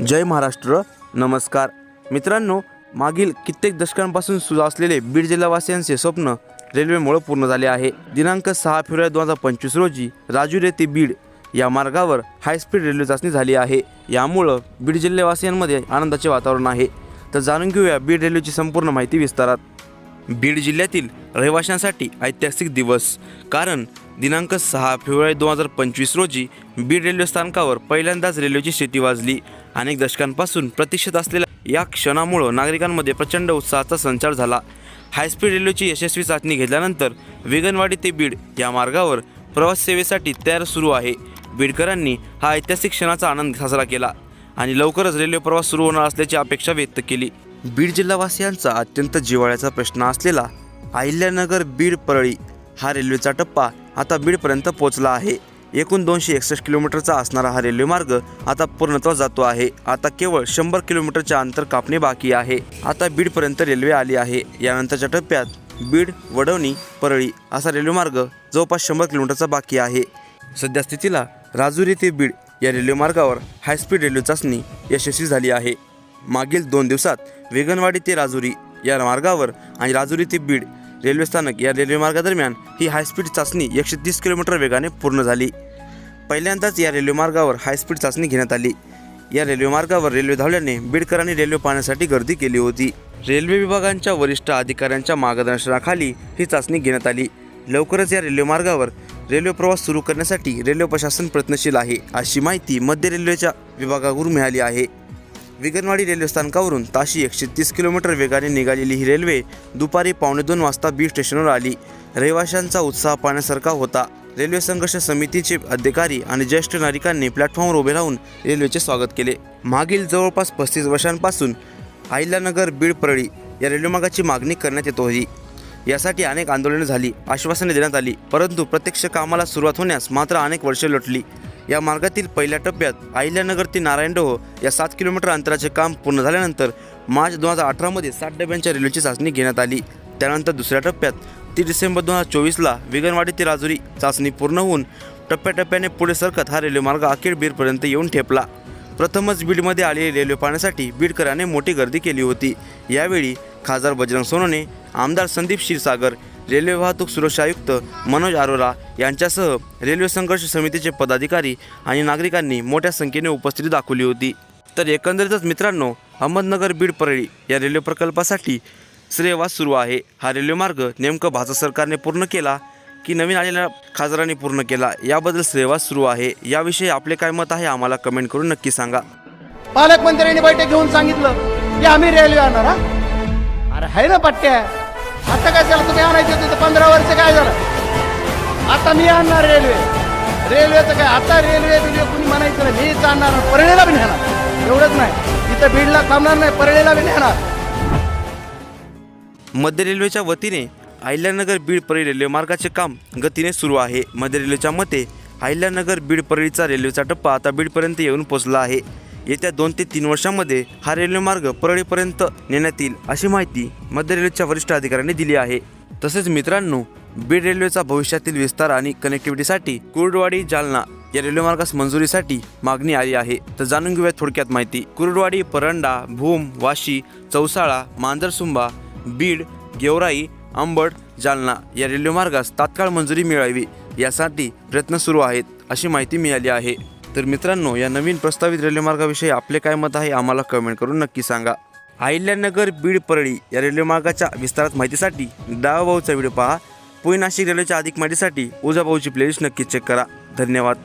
जय महाराष्ट्र. नमस्कार. मित्रांनो मागील कित्येक दशकांपासून सुरू असलेले बीड जिल्हावासियांचे स्वप्न रेल्वेमुळे पूर्ण झाले आहे. दिनांक सहा फेब्रुवारी दोन हजार पंचवीस रोजी राजुरे ते बीड या मार्गावर हायस्पीड रेल्वे चाचणी झाली आहे. यामुळं बीड जिल्हावासियांमध्ये आनंदाचे वातावरण आहे. तर जाणून घेऊया बीड रेल्वेची संपूर्ण माहिती विस्तारात. बीड जिल्ह्यातील रहिवाशांसाठी ऐतिहासिक दिवस. कारण दिनांक सहा फेब्रुवारी दोन हजार पंचवीस रोजी बीड रेल्वे स्थानकावर पहिल्यांदाच रेल्वेची शेती वाजली. अनेक दशकांपासून प्रतीक्षित असलेल्या या क्षणामुळं नागरिकांमध्ये प्रचंड उत्साहाचा संचार झाला. हायस्पीड रेल्वेची यशस्वी चाचणी घेतल्यानंतर वेगनवाडी ते बीड या मार्गावर प्रवास सेवेसाठी तयार सुरू आहे. बीडकरांनी हा ऐतिहासिक क्षणाचा आनंद साजरा केला आणि लवकरच रेल्वे प्रवास सुरू होणार असल्याची अपेक्षा व्यक्त केली. बीड जिल्हावासियांचा अत्यंत जिव्हाळ्याचा प्रश्न असलेला अहिल्यानगर बीड परळी हा रेल्वेचा टप्पा आता बीडपर्यंत पोहोचला आहे. एकूण दोनशे एकसष्ट किलोमीटरचा असणारा हा रेल्वे मार्ग आता पूर्णत्व जातो आहे. आता केवळ शंभर किलोमीटरचे अंतर कापणे बाकी आहे. आता बीडपर्यंत रेल्वे आली आहे. यानंतरच्या टप्प्यात बीड वडवणी परळी असा रेल्वे मार्ग जवळपास शंभर किलोमीटरचा बाकी आहे. सध्या स्थितीला राजुरी ते बीड या रेल्वे मार्गावर हायस्पीड रेल्वे चाचणी यशस्वी झाली आहे. मागील दोन दिवसात वेगनवाडी ते राजुरी या मार्गावर आणि राजुरी ते बीड रेल्वे स्थानक या रेल्वे मार्गादरम्यान ही हायस्पीड चाचणी एकशे तीस किलोमीटर वेगाने पूर्ण झाली. पहिल्यांदाच या रेल्वे मार्गावर हायस्पीड चाचणी घेण्यात आली. या रेल्वे मार्गावर रेल्वे धावल्याने बीडकरांनी रेल्वे पाहण्यासाठी गर्दी केली होती. रेल्वे विभागांच्या वरिष्ठ अधिकाऱ्यांच्या मार्गदर्शनाखाली ही चाचणी घेण्यात आली. लवकरच या रेल्वे मार्गावर रेल्वे प्रवास सुरू करण्यासाठी रेल्वे प्रशासन प्रयत्नशील आहे अशी माहिती मध्य रेल्वेच्या विभागाकडून मिळाली आहे. विगनवाडी रेल्वे स्थानकावरून ताशी एकशे तीस किलोमीटर वेगाने निघालेली ही रेल्वे दुपारी पावणे दोन वाजता बी स्टेशनवर आली. रहिवाशांचा उत्साह पाहण्यासारखा होता. रेल्वे संघर्ष समितीचे अधिकारी आणि ज्येष्ठ नागरिकांनी प्लॅटफॉर्मवर उभे राहून रेल्वेचे स्वागत केले. मागील जवळपास पस्तीस वर्षांपासून अहिल्यानगर बीड परळी या रेल्वेमार्गाची मागणी करण्यात येत होती. यासाठी अनेक आंदोलने झाली आश्वासने देण्यात आली परंतु प्रत्यक्ष कामाला सुरुवात होण्यास मात्र अनेक वर्षे लोटली. या मार्गातील पहिल्या टप्प्यात अहिल्यानगर ते नारायणडोह या सात किलोमीटर अंतराचे काम पूर्ण झाल्यानंतर मार्च दोन हजार अठरामध्ये सात डब्यांच्या रेल्वेची चाचणी घेण्यात आली. त्यानंतर दुसऱ्या टप्प्यात तीस डिसेंबर दोन हजार चोवीसला विगनवाडी ते राजुरी चाचणी पूर्ण होऊन टप्प्याटप्प्याने पुढे सरकत हा रेल्वेमार्ग अखेर बीडपर्यंत येऊन ठेपला. प्रथमच बीडमध्ये आलेली रेल्वे पाहण्यासाठी बीडकरांनी मोठी गर्दी केली होती. यावेळी खासदार बजरंग सोनोने आमदार संदीप क्षीरसागर रेल्वे वाहतूक सुरक्षा आयुक्त मनोज अरोरा यांच्यासह रेल्वे संघर्ष समितीचे पदाधिकारी आणि नागरिकांनी मोठ्या संख्येने उपस्थिती दाखवली होती. तर एकंदरीतच मित्रांनो अहमदनगर बीड परळी या रेल्वे प्रकल्पासाठी श्रेयवास सुरू आहे. हा रेल्वे मार्ग नेमकं भाजप सरकारने पूर्ण केला की नवीन आलेल्या खासदारांनी पूर्ण केला? याबद्दल श्रेयवास सुरू आहे. याविषयी आपले काय मत आहे आम्हाला कमेंट करून नक्की सांगा. पालकमंत्र्यांनी बैठक घेऊन सांगितलं की आम्ही रेल्वे आणणार हा? अरे आहे ना पट्ट्या. आता काय झालं? तुम्ही आणायचं तिथं पंधरा वर्ष काय झालं? आता मी आणणार रेल्वे. रेल्वेचं काय? आता रेल्वे रेल्वे कुणी म्हणायचं नाही. मीच आणणार परळेला बी नेणार एवढंच नाही. तिथं बीडला थांबणार नाही परळेला बी नेणार मध्य रेल्वेच्या वतीने अहिल्यानगर बीड परळी रेल्वे मार्गाचे काम गतीने सुरू आहे. मध्य रेल्वेच्या मते अहिल्यानगर बीड परळीचा रेल्वेचा टप्पा आता बीडपर्यंत येऊन पोचला आहे. येत्या दोन ते तीन वर्षांमध्ये हा रेल्वे मार्ग परळीपर्यंत नेण्यात येईल अशी माहिती मध्य रेल्वेच्या वरिष्ठ अधिकाऱ्यांनी दिली आहे. तसेच मित्रांनो बीड रेल्वेचा भविष्यातील विस्तार आणि कनेक्टिव्हिटीसाठी कुर्डवाडी जालना या रेल्वेमार्गास मंजुरीसाठी मागणी आली आहे. तर जाणून घेऊया थोडक्यात माहिती. कुर्डवाडी परंडा भूम वाशी चौसाळा मांजरसुंबा बीड गेवराई अंबड जालना या रेल्वे मार्गास तात्काळ मंजुरी मिळावी यासाठी प्रयत्न सुरू आहेत अशी माहिती मिळाली आहे. तर मित्रांनो या नवीन प्रस्तावित रेल्वेमार्गाविषयी आपले काय मत आहे आम्हाला कमेंट करून नक्की सांगा. अहिल्यानगर बीड परळी या रेल्वेमार्गाच्या विस्तारात माहितीसाठी डावाभाऊचा व्हिडिओ पहा. पुणे नाशिक रेल्वेच्या अधिक माहितीसाठी उजाभाऊची प्लेलिस्ट नक्की चेक करा. धन्यवाद.